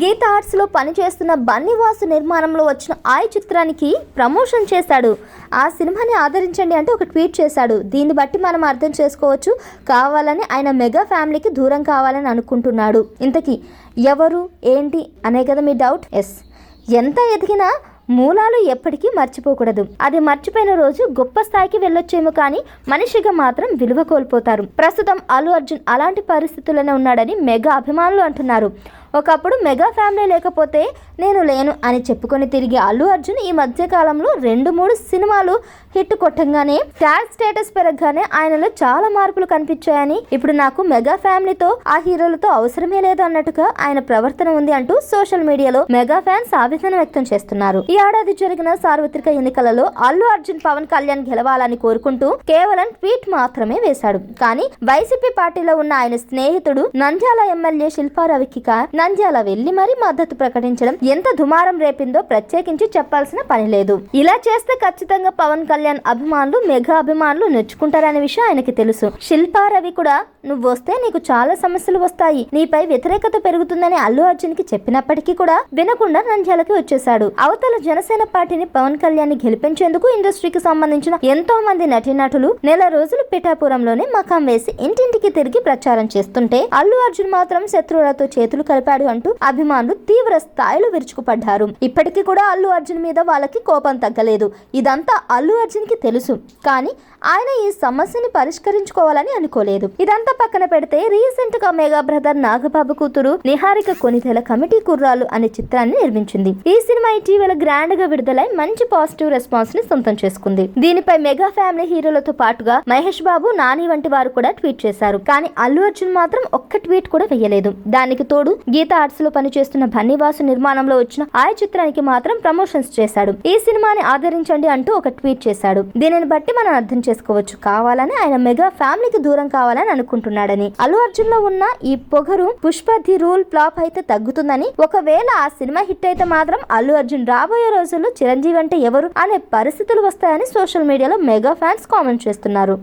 గీత ఆర్ట్స్లో పనిచేస్తున్న బన్నివాసు నిర్మాణంలో వచ్చిన ఆయ్ చిత్రానికి ప్రమోషన్ చేశాడు. ఆ సినిమాని ఆదరించండి అంటే ఒక ట్వీట్ చేశాడు. దీన్ని బట్టి మనం అర్థం చేసుకోవచ్చు కావాలని ఆయన మెగా ఫ్యామిలీకి దూరం కావాలని అనుకుంటున్నాడు. ఇంతకీ ఎవరు ఏంటి అనే కదా మీ డౌట్? ఎస్. ఎంత ఎదిగినా మూలాలు ఎప్పటికీ మర్చిపోకూడదు. అది మర్చిపోయిన రోజు గొప్ప స్థాయికి వెళ్ళొచ్చేమో కానీ మనిషిగా మాత్రం విలువ కోల్పోతారు. ప్రస్తుతం అల్లు అర్జున్ అలాంటి పరిస్థితుల్లోనే ఉన్నాడని మెగా అభిమానులు అంటున్నారు. ఒకప్పుడు మెగా ఫ్యామిలీ లేకపోతే నేను లేను అని చెప్పుకొని తిరిగి అల్లు అర్జున్ ఈ మధ్య కాలంలో రెండు మూడు సినిమాలు హిట్ కొట్టంగానే స్టార్ స్టేటస్ పెరగగానే ఆయనలో చాలా మార్పులు కనిపించాయని ఇప్పుడు నాకు మెగా ఫ్యామిలీతో ఆ హీరోలతో అవసరమే లేదు అన్నట్టుగా ఆయన ప్రవర్తన ఉంది అంటూ సోషల్ మీడియాలో మెగా ఫ్యాన్స్ ఆవేదన వ్యక్తం చేస్తున్నారు. ఈ ఏడాది జరిగిన సార్వత్రిక ఎన్నికలలో అల్లు అర్జున్ పవన్ కళ్యాణ్ గెలవాలని కోరుకుంటూ కేవలం ట్వీట్ మాత్రమే వేశాడు. కానీ వైసీపీ పార్టీలో ఉన్న ఆయన స్నేహితుడు నంద్యాల ఎమ్మెల్యే శిల్పారవికిక నంద్యాల వెళ్ళి మరీ మద్దతు ప్రకటించడం ఎంత దుమారం రేపిందో ప్రత్యేకించి చెప్పాల్సిన పని లేదు. ఇలా చేస్తే ఖచ్చితంగా పవన్ కళ్యాణ్ అభిమానులు మెగా అభిమానులు నెచ్చుకుంటారనే విషయం ఆయనకి తెలుసు. శిల్పా రవి కూడా నువ్వు వస్తే నీకు చాలా సమస్యలు వస్తాయి. నీపై వ్యతిరేకత పెరుగుతుందని అల్లు అర్జున్కి చెప్పినప్పటికీ కూడా వినకుండా నంద్యాలకి వచ్చేశాడు. అవతల జనసేన పార్టీని పవన్ కళ్యాణ్ని గెలిపించేందుకు ఇండస్ట్రీకి సంబంధించిన ఎంతో మంది నటీనటులు నెల రోజులు పిఠాపురంలోనే మకాం వేసి ఇంటింటికి తిరిగి ప్రచారం చేస్తుంటే అల్లు అర్జున్ మాత్రం శత్రువులతో చేతులు కలిపి కలిపాడు అంటూ అభిమానులు తీవ్ర స్థాయిలో విరుచుకుపడ్డారు. ఇప్పటికీ కూడా అల్లు అర్జున్ మీద వాళ్ళకి కోపం తగ్గలేదు. ఇదంతా అల్లు అర్జున్కి తెలుసు. కానీ ఆయన ఈ సమస్యని పరిష్కరించుకోవాలని అనుకోలేదు. ఇదంతా పక్కన పెడితే రీసెంట్గా మెగా బ్రదర్ నాగబాబు కూతురు నిహారిక కొనితెల కమిటీ కుర్రాలు అనే చిత్రాన్ని నిర్మించింది. ఈ సినిమా ఇటీవల గ్రాండ్గా విడుదలై మంచి పాజిటివ్ రెస్పాన్స్ని సొంతం చేసుకుంది. దీనిపై మెగా ఫ్యామిలీ హీరోలతో పాటుగా మహేష్ బాబు నాని వంటి వారు కూడా ట్వీట్ చేశారు. కానీ అల్లు అర్జున్ మాత్రం ఒక్క ట్వీట్ కూడా వేయలేదు. దానికి తోడు గీత ఆర్ట్స్లో పనిచేస్తున్న బన్నీవాసు నిర్మాణంలో వచ్చిన ఆయా చిత్రానికి మాత్రం ప్రమోషన్స్ చేశాడు. ఈ సినిమాని ఆదరించండి అంటూ ఒక ట్వీట్ చేశాడు. దీనిని బట్టి మనం అర్థం చేసుకోవచ్చు. కావాలని ఆయన మెగా ఫ్యామిలీకి దూరం కావాలని అనుకుంటున్నాడని. అల్లు అర్జున్లో ఉన్న ఈ పొగరు పుష్ప ది రూల్ ఫ్లాప్ అయితే తగ్గుతుందని ఒకవేళ ఆ సినిమా హిట్ అయితే మాత్రం అల్లు అర్జున్ రాబోయే రోజుల్లో చిరంజీవి అంటే ఎవరు అనే పరిస్థితులు వస్తాయని సోషల్ మీడియాలో మెగా ఫ్యాన్స్ కామెంట్ చేస్తున్నారు.